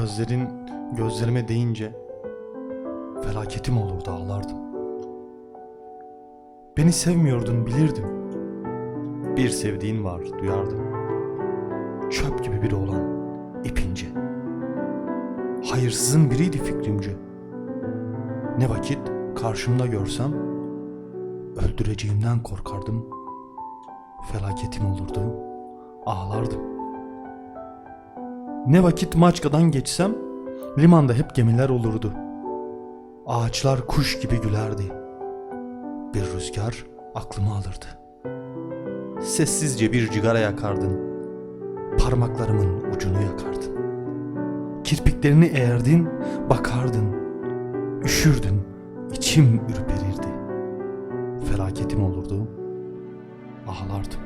Gözlerin gözlerime değince felaketim olurdu ağlardım. Beni sevmiyordun bilirdim. Bir sevdiğin var duyardım. Çöp gibi biri olan ipince. Hayırsızın biriydi fikrimce. Ne vakit karşımda görsem öldüreceğimden korkardım. Felaketim olurdu, ağlardım. Ne vakit Maçka'dan geçsem limanda hep gemiler olurdu. Ağaçlar kuş gibi gülerdi. Bir rüzgar aklımı alırdı. Sessizce bir cigara yakardın. Parmaklarımın ucunu yakardın. Kirpiklerini eğerdin, bakardın. Üşürdün, içim ürperirdi. Felaketim olurdu, ağlardım.